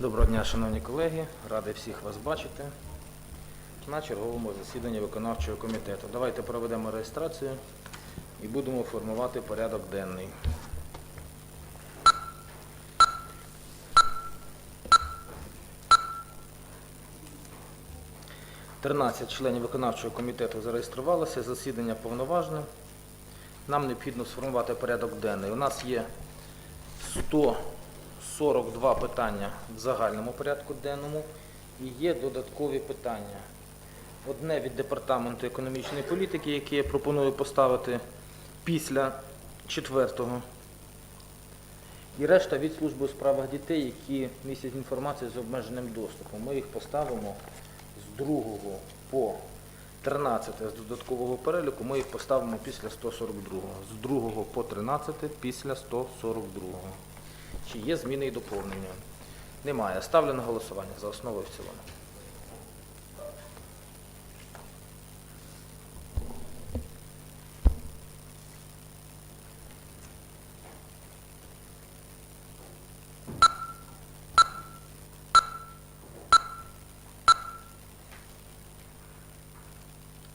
Доброго дня, шановні колеги. Радий всіх вас бачити на черговому засіданні виконавчого комітету. Давайте проведемо реєстрацію і будемо формувати порядок денний. Тринадцять членів виконавчого комітету зареєструвалося, засідання повноважне. Нам необхідно сформувати порядок денний. У нас є 142 питання в загальному порядку денному і є додаткові питання. Одне від Департаменту економічної політики, яке я пропоную поставити після четвертого. І решта від служби у справах дітей, які містять інформацію з обмеженим доступом. Ми їх поставимо з 2 по 13 з додаткового переліку, ми їх поставимо після 142. З 2 по 13 після 142. Чи є зміни і доповнення? Немає. Ставлю на голосування за основу і в цілому.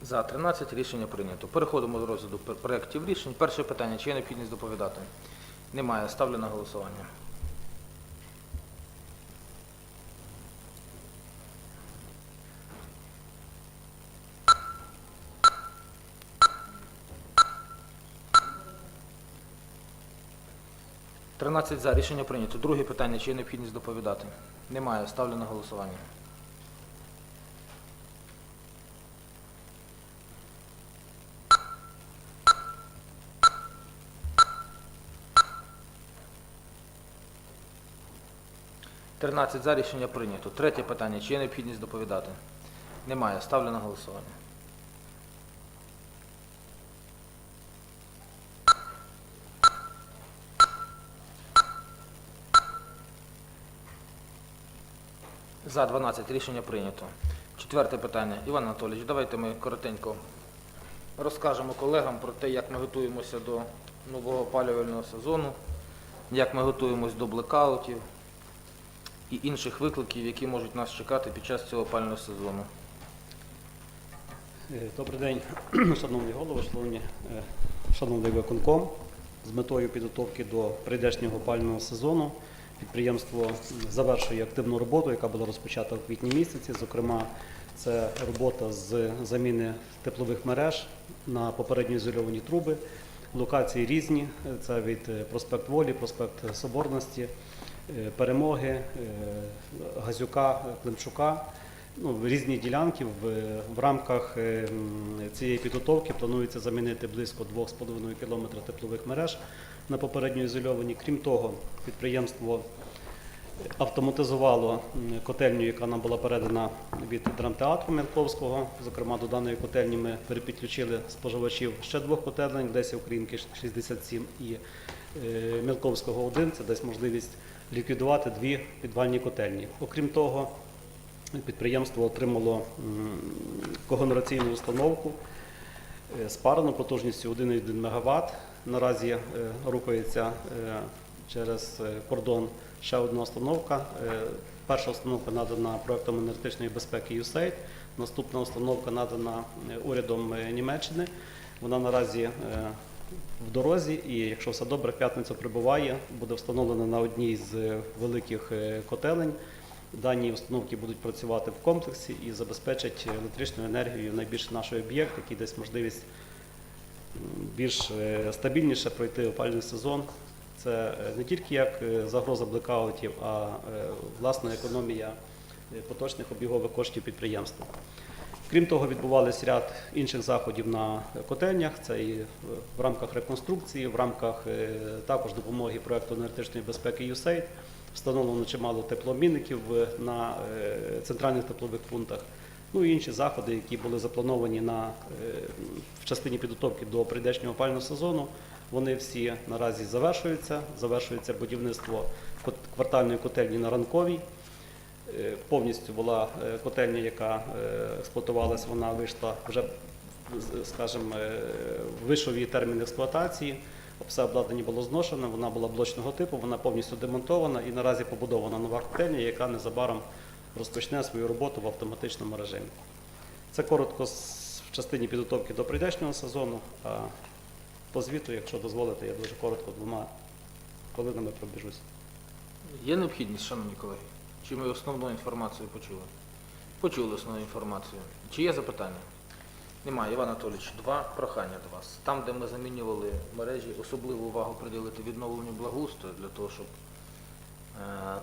За 13 рішення прийнято. Переходимо до розгляду проєктів рішень. Перше питання. Чи є необхідність доповідати? Немає. Ставлю на голосування. Тринадцять за. Рішення прийнято. Друге питання. Чи є необхідність доповідати? Немає. Ставлю на голосування. Тринадцять за. Рішення прийнято. Третє питання. Чи є необхідність доповідати? Немає. Ставлю на голосування. За 12 рішення прийнято. Четверте питання. Іван Анатолійович, давайте ми коротенько розкажемо колегам про те, як ми готуємося до нового опалювального сезону, як ми готуємося до блекаутів і інших викликів, які можуть нас чекати під час цього опалювального сезону. Е, Добрий день, шановні голови, шановні, е, шановний виконком. З метою підготовки до прийдешнього опалювального сезону підприємство завершує активну роботу, яка була розпочата в квітні місяці. Зокрема, це робота з заміни теплових мереж на попередньо ізольовані труби. Локації різні. Це від е, проспект Волі, проспект Соборності, е, Перемоги, е, Газюка, Климчука. Ну, різні ділянки в, в рамках цієї підготовки планується замінити близько 2,5 км теплових мереж на попередньо ізольовані. Крім того, підприємство автоматизувало котельню, яка нам була передана від драмтеатру Мянковського. Зокрема, до даної котельні ми перепідключили споживачів ще двох котелень, Леся Українки 67 і е, Мілковського 1. Це дасть можливість ліквідувати дві підвальні котельні. Окрім того, Підприємство отримало когенераційну установку е, з парою потужністю 1,1 МВт. Наразі е, рухається е, через е, кордон ще одна установка. Перша установка надана проектом енергетичної безпеки USAID, наступна установка надана урядом Німеччини. Вона наразі в дорозі, і якщо все добре, в п'ятницю прибуває, буде встановлена на одній з великих котелень. Дані установки будуть працювати в комплексі і забезпечать електричною енергією найбільш наш об'єкт, який дасть можливість більш е, стабільніше пройти опальний сезон. Це е, не тільки як е, загроза блекаутів, а власна економія поточних обігових коштів підприємства. Крім того, відбувалися ряд інших заходів на котельнях. Це і в рамках реконструкції, в рамках також допомоги проекту енергетичної безпеки USAID. Встановлено чимало теплообмінників е, на центральних теплових пунктах. Ну і інші заходи, які були заплановані на, е, в частині підготовки до прийдешнього опального сезону. Вони всі наразі завершуються. Завершується будівництво квартальної котельні на ранковій. Е, Повністю була е, котельня, яка експлуатувалась, вона вийшла вже, скажімо, вийшов її термін експлуатації. все обладнання було зношено, вона була блочного типу, вона повністю демонтована і наразі побудована нова котельня, яка незабаром розпочне свою роботу в автоматичному режимі. Це коротко в частині підготовки до прийдешнього сезону. А по звіту, якщо дозволите, я дуже коротко двома хвилинами пробіжусь. Є необхідність, шановні колеги? Чи ми основну інформацію почули? Почули основну інформацію. Чи є запитання? Немає. Іван Анатолійович, два прохання до вас. Там, де ми замінювали мережі, особливу увагу приділити відновленню благоустрою для того, щоб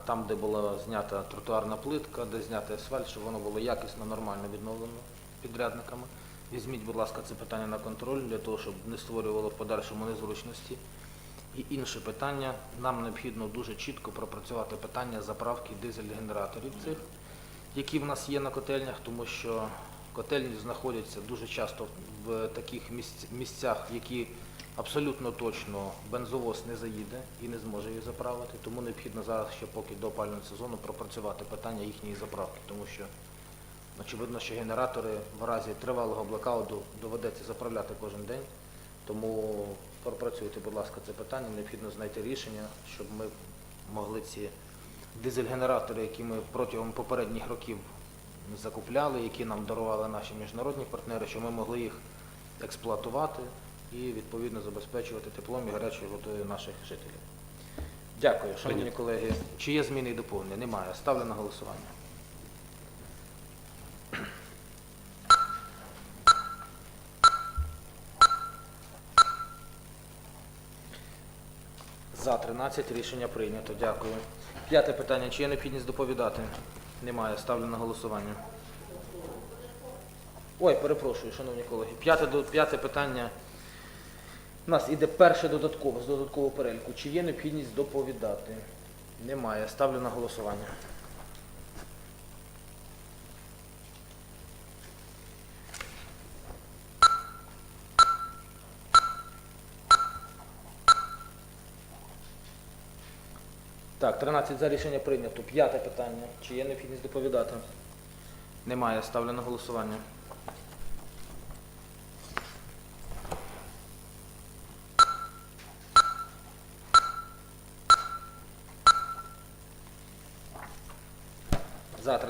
там, де була знята тротуарна плитка, де знятий асфальт, щоб воно було якісно, нормально відновлено підрядниками. Візьміть, будь ласка, це питання на контроль для того, щоб не створювало в подальшому незручності. І інше питання, нам необхідно дуже чітко пропрацювати питання заправки дизель-генераторів цих, які в нас є на котельнях, тому що котельні знаходяться дуже часто в таких місцях, які абсолютно точно бензовоз не заїде і не зможе її заправити. Тому необхідно зараз ще поки до опалювального сезону пропрацювати питання їхньої заправки, тому що очевидно, що генератори в разі тривалого блокауту доведеться заправляти кожен день. Тому пропрацюйте, будь ласка, це питання. Необхідно знайти рішення, щоб ми могли ці дизель-генератори, які ми протягом попередніх років закупляли, які нам дарували наші міжнародні партнери, щоб ми могли їх експлуатувати і відповідно забезпечувати теплом і гарячою водою наших жителів. Дякую, шановні колеги. Чи є зміни і доповнення? Немає. Ставлю на голосування. За 13 рішення прийнято. Дякую. П'яте питання. Чи є необхідність доповідати? Немає. Ставлю на голосування. Ой, перепрошую, шановні колеги. П'яте, питання. У нас іде перше додаткове з додаткового переліку. Чи є необхідність доповідати? Немає. Ставлю на голосування. Так, 13 за рішення прийнято. П'яте питання. Чи є необхідність доповідати? Немає. Ставлю на голосування.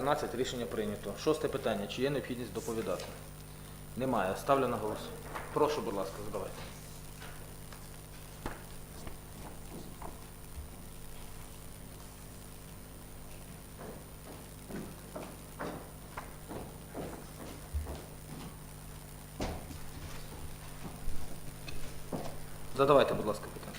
13 рішення прийнято. Шосте питання. Чи є необхідність доповідати? Немає. Ставлю на голос. Прошу, будь ласка, задавайте. Задавайте, будь ласка, питання.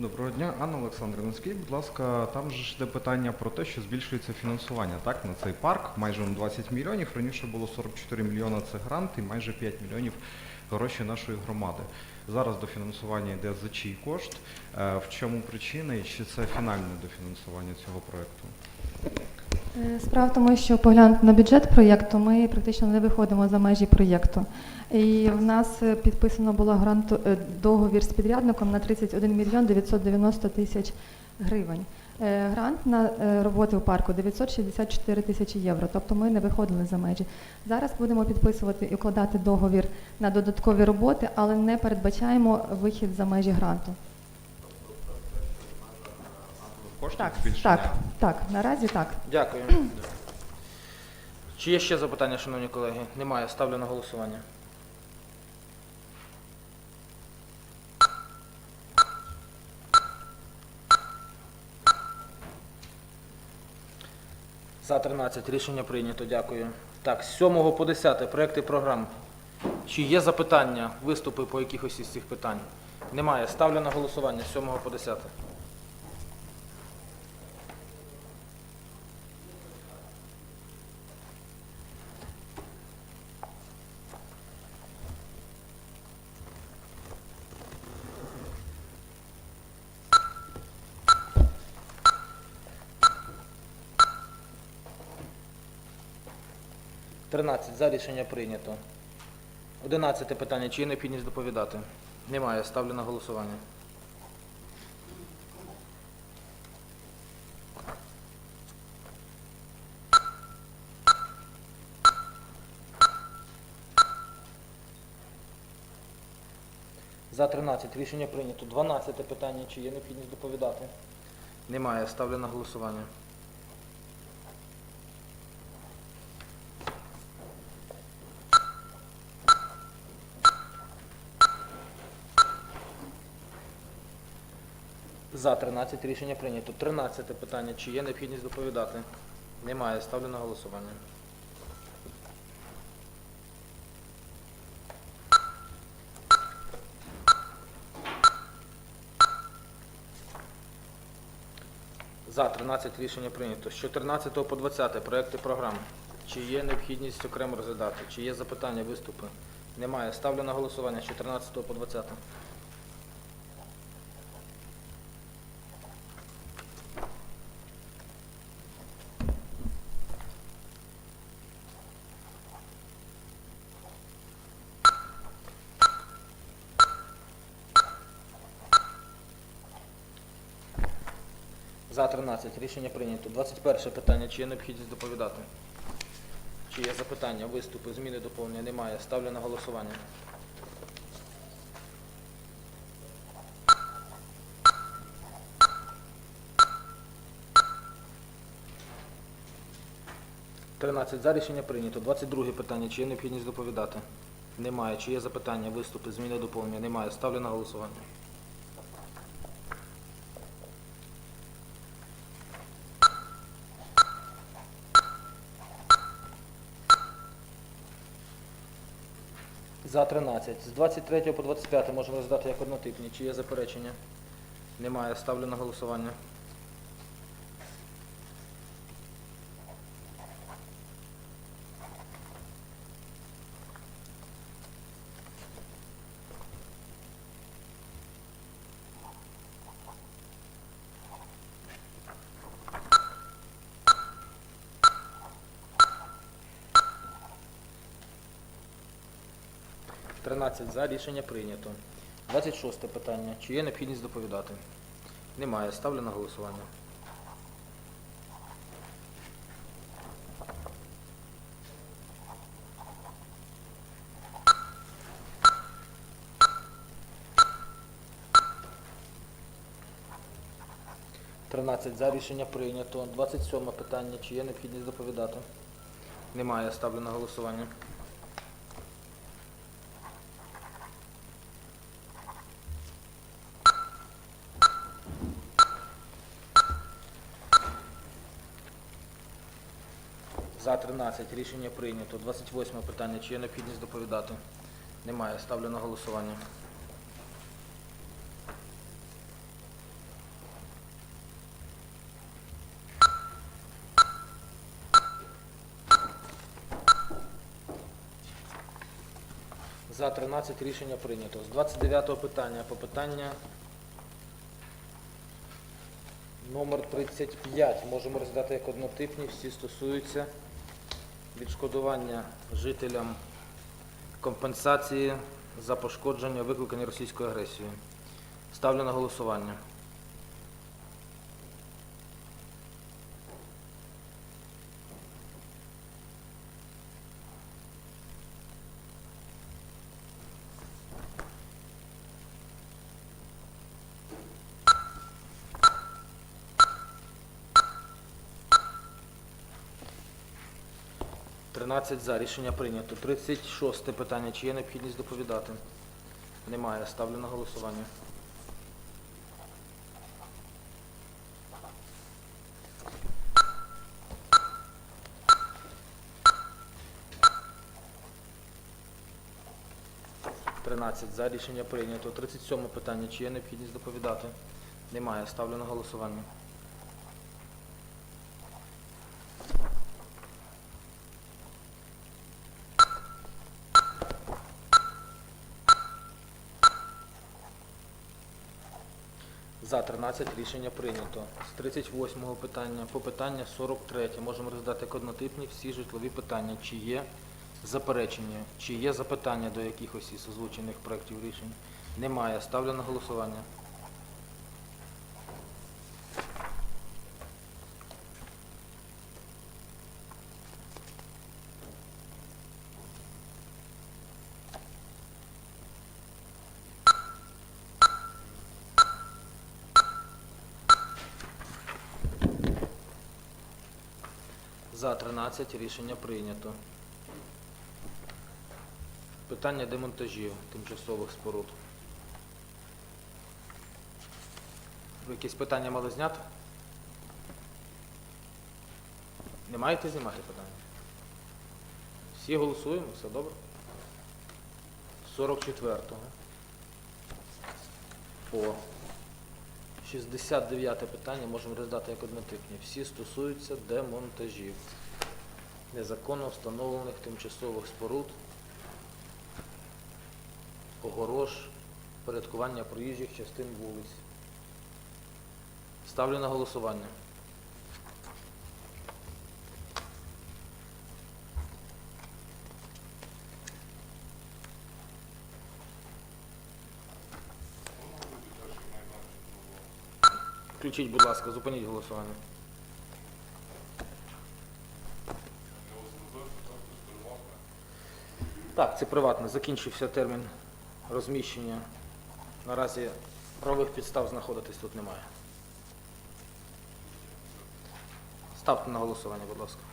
Доброго дня, Анна Олександрівна. Скажіть, будь ласка, там же ж йде питання про те, що збільшується фінансування так, на цей парк, майже на 20 мільйонів. Раніше було 44 мільйона це грант і майже 5 мільйонів гроші нашої громади. Зараз дофінансування йде за чий кошт. Е, В чому причина і чи це фінальне дофінансування цього проєкту? Е, Справа в тому, що поглянути на бюджет проєкту, ми практично не виходимо за межі проєкту. І в нас е, підписано було грант, е, договір з підрядником на 31 мільйон 990 тисяч гривень. Грант на роботи в парку 964 тисячі євро, тобто ми не виходили за межі. Зараз будемо підписувати і укладати договір на додаткові роботи, але не передбачаємо вихід за межі гранту. Коштів Так, збільшення? так, так, наразі так. Дякую. Чи є ще запитання, шановні колеги? Немає. Ставлю на голосування. За 13 рішення прийнято. Дякую. Так, з 7 по 10 проекти програм. Чи є запитання, виступи по якихось із цих питань? Немає. Ставлю на голосування з 7 по 10. За рішення прийнято. Одинадцяте питання. Чи є необхідність доповідати? Немає. Ставлю на голосування. За 13. Рішення прийнято. 12 питання. Чи є необхідність доповідати? Немає. Ставлю на голосування. За 13 рішення прийнято. 13 питання. Чи є необхідність доповідати? Немає. Ставлю на голосування. За 13 рішення прийнято. З 14 по 20 проекти програм. Чи є необхідність окремо розглядати? Чи є запитання, виступи? Немає. Ставлю на голосування з 14 по 20. За 13 рішення прийнято. 21 питання. Чи є необхідність доповідати? Чи є запитання, виступи, зміни, доповнення? Немає. Ставлю на голосування. Тринадцять за рішення прийнято. 22 питання. Чи є необхідність доповідати? Немає. Чи є запитання, виступи, зміни, доповнення? Немає. Ставлю на голосування. За 13. З 23 по 25 можемо роздати як однотипні. Чи є заперечення? Немає. Ставлю на голосування. Тринадцять за. Рішення прийнято. 26 питання. Чи є необхідність доповідати? Немає. Ставлю на голосування. Тринадцять за. Рішення прийнято. 27 питання. Чи є необхідність доповідати? Немає. Ставлю на голосування. За 13 рішення прийнято. 28 питання. Чи є необхідність доповідати? Немає. Ставлю на голосування. За 13 рішення прийнято. З 29 питання по питання Номер 35 можемо роздати як однотипні, всі стосуються відшкодування жителям компенсації за пошкодження, викликані російською агресією. Ставлю на голосування. Тринадцять за. Рішення прийнято. 36 питання. Чи є необхідність доповідати? Немає. Ставлю на голосування. Тринадцять за. Рішення прийнято. 37 питання. Чи є необхідність доповідати? Немає. Ставлю на голосування. За 13 рішення прийнято. З 38-го питання по питання 43 можемо роздати як однотипні всі житлові питання. Чи є заперечення, чи є запитання до якихось із озвучених проєктів рішень? Немає. Ставлю на голосування. За 13 рішення прийнято. Питання демонтажів тимчасових споруд. Ви якісь питання мали зняти? Не маєте знімати питання? Всі голосуємо, все добре? 44-го. По 69 питання можемо роздати як однотипні. Всі стосуються демонтажів незаконно встановлених тимчасових споруд, огорож, порядкування проїжджих частин вулиць. Ставлю на голосування. Включіть, будь ласка, зупиніть голосування. Так, це приватне. Закінчився термін розміщення. Наразі правових підстав знаходитись тут немає. Ставте на голосування, будь ласка.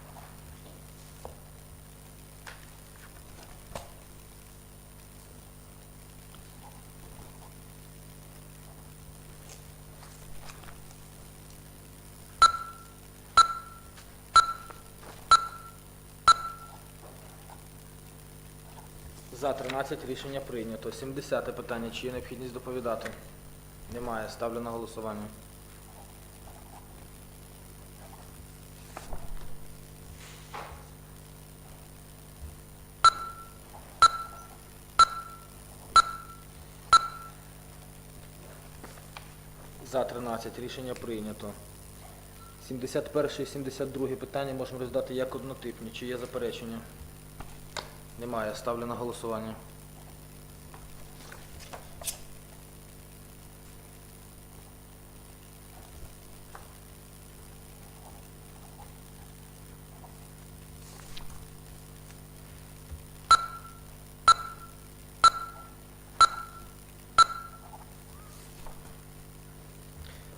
За 13 рішення прийнято. 70 питання. Чи є необхідність доповідати? Немає. Ставлю на голосування. За 13 рішення прийнято. 71 і 72 питання можемо роздати як однотипні. Чи є заперечення? Немає. Ставлю на голосування.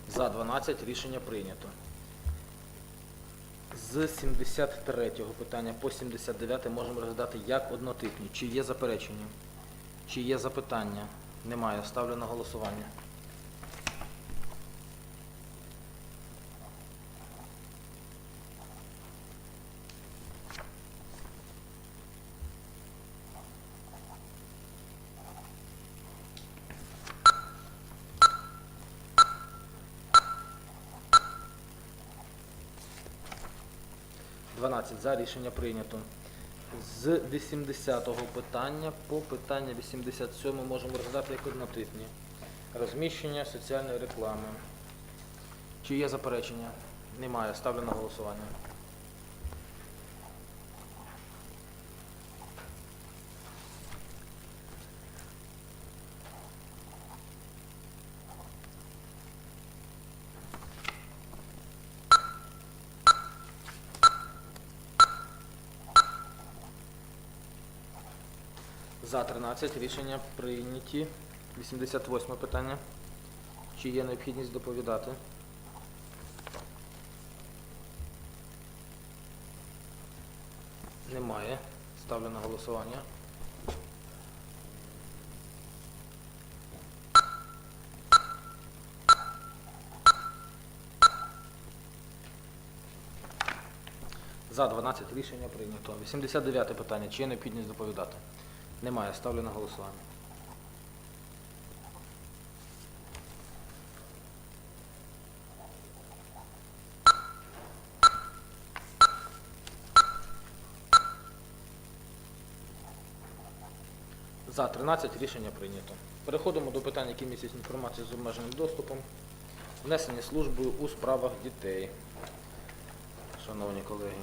За 12 рішення прийнято. З 73 питання по 79 можемо розглядати як однотипні. Чи є заперечення? Чи є запитання? Немає. Ставлю на голосування. Дванадцять за рішення прийнято. З 80-го питання по питання 87 можемо розглядати як однотипні. Розміщення соціальної реклами. Чи є заперечення? Немає. Ставлю на голосування. За 13 рішення прийняті. 88 питання. Чи є необхідність доповідати? Немає. Ставлю на голосування. За 12 рішення прийнято. 89 питання. Чи є необхідність доповідати? Немає. Ставлю на голосування. За 13 рішення прийнято. Переходимо до питань, які містять інформацію з обмеженим доступом. Внесення службою у справах дітей. Шановні колеги.